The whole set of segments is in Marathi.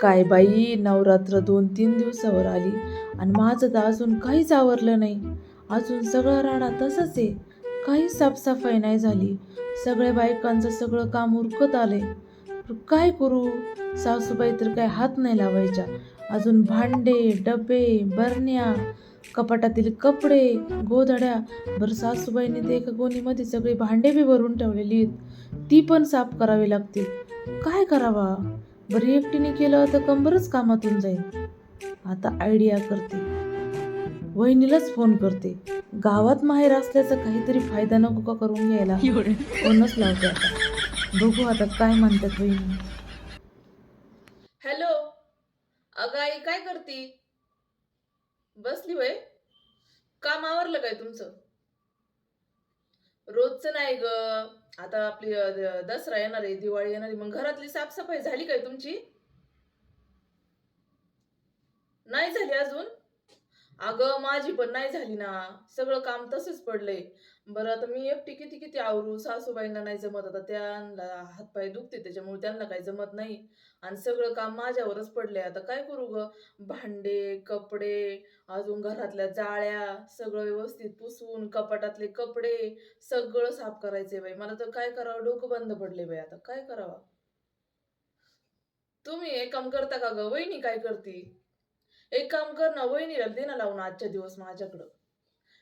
काय बाई नवरात्र दोन तीन दिवसावर आली आणि माझं तर अजून काहीच आवरलं नाही. अजून सगळा राडा तसाच आहे. काही साफसफाई नाही झाली. सगळ्या बायकांचं सगळं काम उरकत आले काय करू? सासूबाई तर काय हात नाही लावायच्या. अजून भांडे डबे बरण्या कपाटातील कपडे गोधड्या. बरं सासूबाईने ते एका गोणीमध्ये सगळी भांडे बी भरून ठेवलेली आहेत. ती पण साफ करावी लागतील. काय करावा? बरं एकटीने केलं तर कंबरच कामातून जाईल. आता आयडिया करते. वहिनीलाच फोन करते. गावात माहेर असल्याचा काहीतरी फायदा नको का करून घ्यायला? फोनच लावते आता. बघू आता काय म्हणतात वहिनी. हॅलो अगं आई काय करती? बसली वय काम आवरलं काय तुमचं? रोजचं नाही ग. आता आपली दसरा येणार आहे दिवाळी येणार आहे मग घरातली साफसफाई झाली काय तुमची? नाही झाली अजून? अगं माझी पण नाही झाली ना. सगळं काम तसंच पडलंय. बरं आता मी एकटी किती किती आवरू? सासूबाईंना नाही जमत आता त्यांना हातपाय दुखते त्याच्यामुळे त्यांना काही जमत नाही. आणि सगळं काम माझ्यावरच पडलंय. आता काय करू ग? भांडे कपडे अजून घरातल्या जाळ्या सगळं व्यवस्थित पुसून कपाटातले कपडे सगळं साफ करायचे बाई. मला तर काय करावं? डोकं बंद पडले बाई आता. काय करावं? तुम्ही एक काम करता का ग? वहिनी काय करती? एक काम कर ना वहिनीला दे ना लावून आजच्या दिवस माझ्याकडं.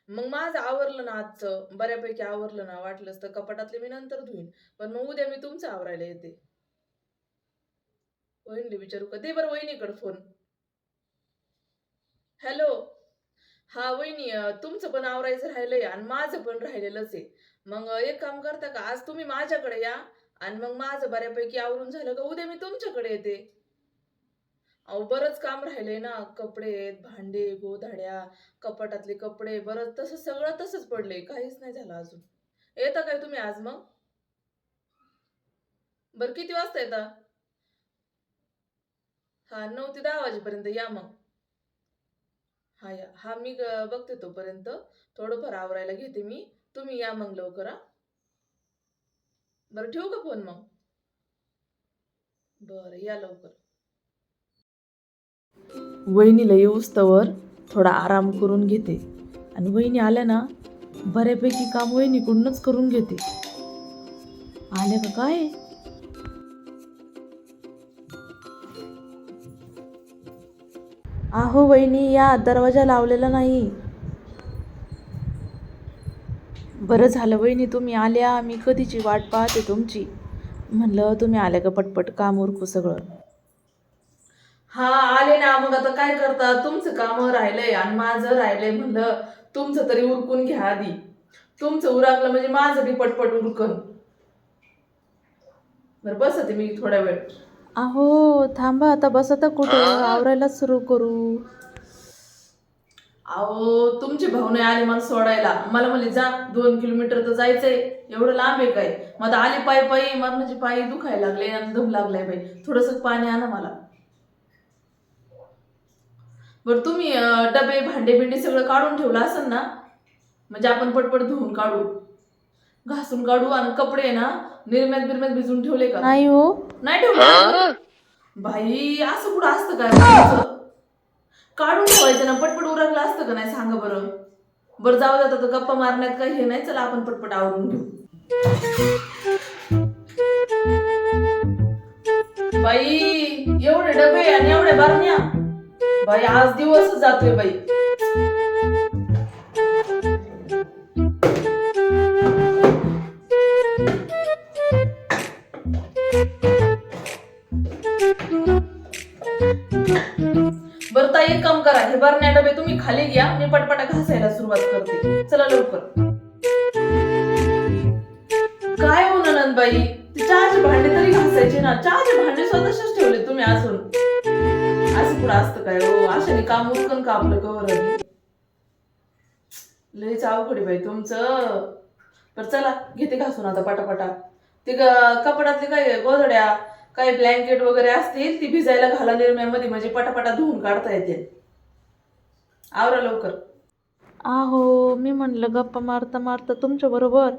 मग माझं आवरलं ना आजचं. बऱ्यापैकी आवरलं ना वाटलंच तर कपाटातले मी नंतर धुईन. पण मग उद्या मी तुमचं आवरायला येते. वहिनीला विचारू का? दे बरं वहिनीकडे फोन हॅलो हा वहिनी तुमचं पण आवरायचं राहिलंय आणि माझं पण राहिलेलंच आहे. मग एक काम करता का? आज तुम्ही माझ्याकडे या आणि मग माझं बऱ्यापैकी आवरून झालं का? उद्या मी तुमच्याकडे येते. बरंच काम राहिलंय ना. कपडे आहेत भांडे गोधाड्या कपाटातले कपडे बरं तसं सगळं तसंच पडले काहीच नाही झालं अजून. येता काय तुम्ही आज मग? बरं किती वाजता येता? हा नऊ ते दहा वाजेपर्यंत या मग. हा या. हा मी ग- बघते तोपर्यंत. थोडंफार आवरायला घेते मी. तुम्ही या मग लवकर हा. बरं ठेवू का फोन मग? बरं या लवकर. वहिनीला येऊस थोडा आराम करून घेते. आणि वहिनी आल्या ना बऱ्यापैकी काम वहिनीकडूनच करून घेते. आल्या का काय? आहो वहिनी या दरवाजा लावलेला नाही. बरं झालं वहिनी तुम्ही आल्या. मी कधीची वाट पाहते तुमची? म्हणलं तुम्ही आल्या का पटपट? काम उरकू सगळं. हा आले ना मग आता काय करता? तुमचं काम राहिलंय आणि माझं राहिलंय म्हणलं तुमचं तरी उरकून घ्या आधी. तुमचं उरकलं म्हणजे माझं बी पटपट उरकन. बरं बसते मी थोड्या वेळ. अहो थांबा आता बस आता कुठं आवरायला सुरू करू. अहो तुमचे भाऊ नाही आले मला सोडायला. मला म्हणले जा दोन किलोमीटर तर जायचंय. एवढं लांब आहे काय? मग आता आले पायी पायी मला म्हणजे पायी दुखायला लागले आणि दम लागलाय बाई. थोडस पाणी आणा मला. बरं तुम्ही डबे भांडे बिंडे सगळं काढून ठेवलं असेल ना म्हणजे आपण पटपट धुवून काढू. घासून काढू आणि कपडे ना निर्म्यात बिरम्यात भिजून ठेवले का? नाही हो. नाही ठेवलं? बाई असं कुठं असतं काय? काढून ठेवायचं ना पटपट उरकलं असतं का नाही सांगा बरं. बरं जाऊ आता गप्पा मारण्यात काही हे नाही चला आपण पटपट आवरून घेऊ. बाई एवढे डबे आणि एवढे बारण्या. बाई आज दिवसच जातोय बाई. बर ताई एक काम करा. हे बरण्या डबे तुम्ही खाली घ्या. मी पटपटा घासायला सुरुवात करते. चला लवकर. काय होणार बाई? चहाचे भांडे तरी घासायचे ना. चहाचे भांडे स्वतःच ठेवले तुम्ही अजून. असं असतं काय हो? अशाने काम उचकन का आपलं कवर लयच अवघड बाई तुमचं. बरं चला घेते घासून आता पटापटा. ते कपड्यातले काय गोधड्या काही ब्लँकेट वगैरे असतील ती भिजायला घाला निर्म्यामध्ये म्हणजे पटापटा धुवून काढता येते. आवरा लवकर. आहो मी म्हणलं गप्पा मारता मारता तुमच्या बरोबर.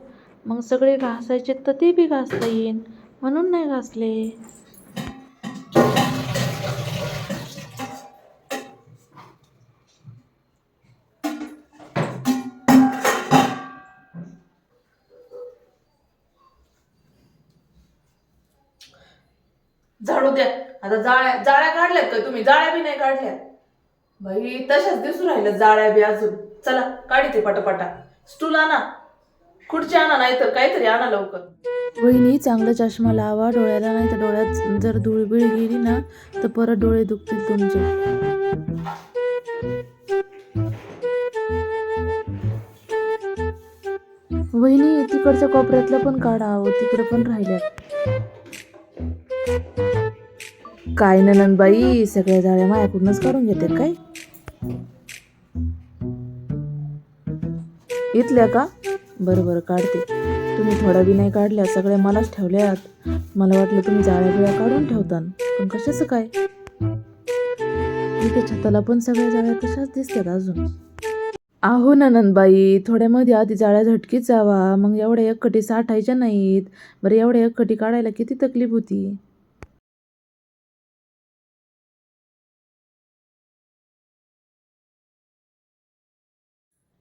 मग सगळे घासायचे तर ते बी घासता येईन. म्हणून नाही घासले. द्या आता जाळ्या जाळ्या काढल्यात का तुम्ही? जाळ्या बी नाही काढल्या. बाई तशाच दिसून राहिल्या जाळ्या बी अजून. चला काढी ते पटापटा. स्टूल आणा. खुर्ची आणा नाहीतर काहीतरी आणा लवकर. वहिनी चांगला चष्मा लावा. डोळ्याला नाही तर डोळ्यात जर धुळबिळ गेली ना तर परत डोळे दुखतील तुमचे. वहिनी तिकडच्या कोपऱ्यातलं पण काढा तिकडे पण राहिल्या काय नंदबाई सगळ्या जाळ्या मायाकडूनच काढून घेते काय? इथल्या का? बरं बरं काढते. तुम्ही थोडा बी नाही काढल्या सगळ्या मलाच ठेवल्यात. मला वाटलं तुम्ही जाळ्या बिळ्या काढून ठेवता पण कशाचं काय? इथे छताला पण सगळ्या जाळ्या तशाच दिसतात अजून. आहो थोड्या मध्ये आधी जाळ्या झटकीत जावा. मग एवढ्या एकखटी साठायच्या नाहीत. बरं एवढ्या एकखटी काढायला किती तकलीफ होती?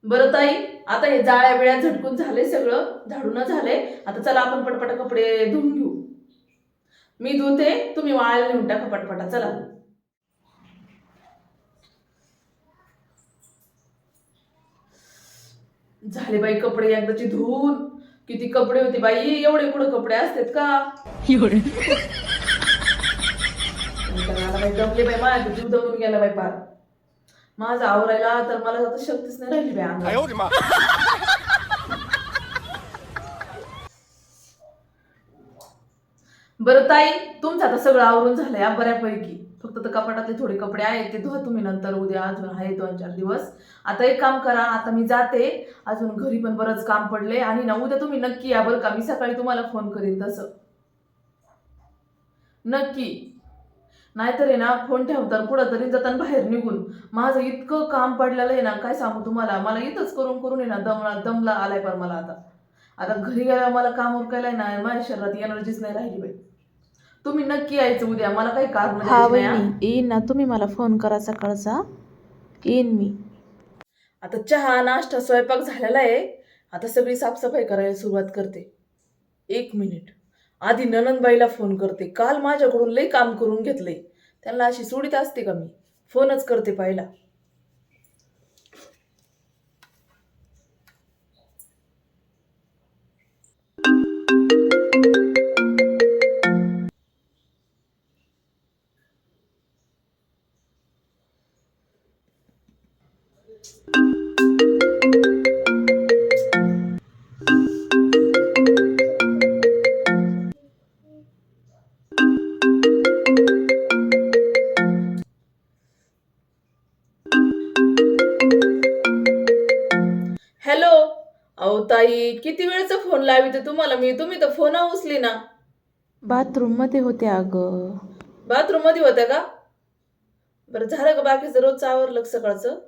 बरं ताई आता हे जाळ्या बिळ्या झटकून झाले सगळं झाडून झाले आता चला आपण पटपट कपडे धुवून घेऊ. मी धुते तुम्ही वाळायला नेऊन टाका पटपटा चला. झाले बाई कपडे एकदाची धुवून किती कपडे होते बाई एवढे कुठं कपडे असतात का? मला बाई दमले बाई माझा जीव दमून गेला बाई पार माझा आवरायला तर मला आता शक्तीच नाही राहिली अंगात. बरं ताई तुमचं आता सगळं आवरून झालंय बऱ्यापैकी. फक्त तर कपाटातले थोडे कपडे आहेत ते धुवा तुम्ही नंतर. उद्या अजून आहे दोन चार दिवस. आता एक काम करा आता मी जाते. अजून घरी पण बरंच काम पडले आणि ना उद्या तुम्ही नक्की या बरं का. मी सकाळी तुम्हाला फोन करीन तसं. नक्की. नाहीतर आहे ना फोन ठेवतात कुठं तरी जाताना बाहेर निघून माझं इतकं काम पडलेलं आहे ना काय सांगू तुम्हाला? मला इथंच करून करून आहे ना दमला दमला आलाय पण मला आता. आता घरी गेल्यावर मला काम उरकायला ना माझ्या शरीरात एनर्जीच नाही राहिली बाई. तुम्ही नक्की यायचं उद्या मला काही कारण येईन ना तुम्ही मला फोन करा सकाळचा. येईन मी. आता चहा नाश्ता स्वयंपाक झालेला आहे. आता सगळी साफसफाई करायला सुरुवात करते. एक मिनिट आधी ननंदबाईला फोन करते. काल माझ्याकडून लई काम करून घेतलंय. त्यांना अशी सोडीत असते का मी? फोनच करते पाहिला. ताई किती वेळचा फोन लाविते तुम्हाला मी? तुम्ही तर फोन उचली ना. बाथरूममध्ये होते अगं. बाथरूममध्ये होत्या का? बरं झालं का बाकीचं रोजचं आवरलं सकाळचं?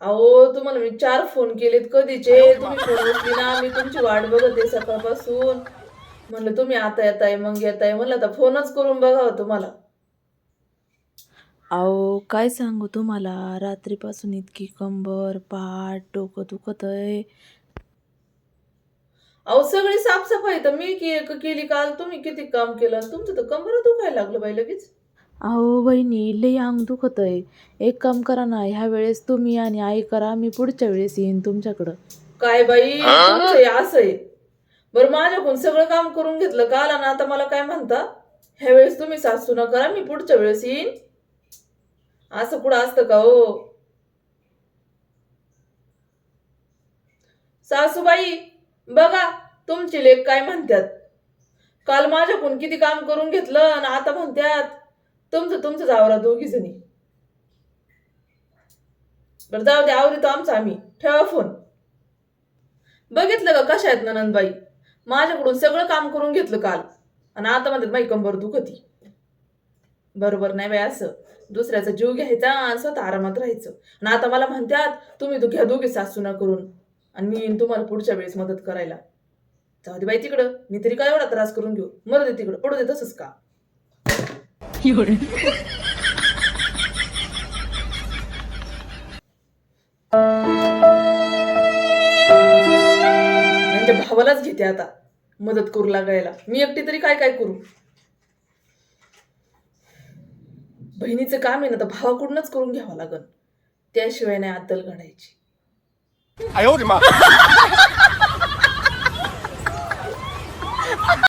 अहो तुम्हाला मी चार फोन केलेत कधीचे. तुम्ही फोन उचली ना मी तुमची वाट बघते सकाळपासून. म्हणलं तुम्ही आता येताय मग येताय. म्हणलं आता फोनच करून बघावं तुम्हाला. अहो काय सांगू तुम्हाला? रात्रीपासून इतकी कंबर पाठ डोकं दुखत आहे. अहो सगळी साफसफाई तर मी के- केली काल. तुम्ही किती काम केलं? तुमचं तर कंबर दुखायला लागलं बाई लगेच. अहो बहिणी लई अंग दुखत आहे. एक काम करा ना ह्या वेळेस तुम्ही आणि आई करा. मी पुढच्या वेळेस येईन तुमच्याकडं. काय बाई? तुमचं हे असं आहे. बरं माझ्याकडून सगळं काम करून घेतलं. काल आणि आता मला काय म्हणता? ह्या वेळेस तुम्ही सासू न करा. मी पुढच्या वेळेस येईन. असं कुठं असतं का हो? सासूबाई बघा तुमची लेख काय म्हणतात काल माझ्याकडून किती काम करून घेतलं आणि आता म्हणतात तुमचं तुमचं जावरा दोघी जणी. बरं जाऊ दे आवडतो आमचा आम्ही. ठेवा फोन. बघितलं का कशा आहेत ननंदबाई? माझ्याकडून सगळं काम करून घेतलं काल. आणि आता म्हणतात माई कंबर दुखती. बरोबर नाही बाई असं. दुसऱ्याचा जीव घ्यायचा आणि स्वतः आरामात राहायचं. आणि आता मला म्हणतात तुम्ही घ्या दोघे सासूना करून. आणि मी येईन तुम्हाला पुढच्या वेळेस मदत करायला. जाऊ दे बाई तिकडं. मी तरी काय एवढा त्रास करून घेऊ? मरू दे तिकडं. पडू दे तसंच का? म्हणजे भावालाच घेते आता. मदत करू लागायला. मी एकटी तरी काय काय करू? बहिणीचं काम आहे ना तर भावाकडूनच करून घ्यावं लागल त्याशिवाय नाही अद्दल घडायची.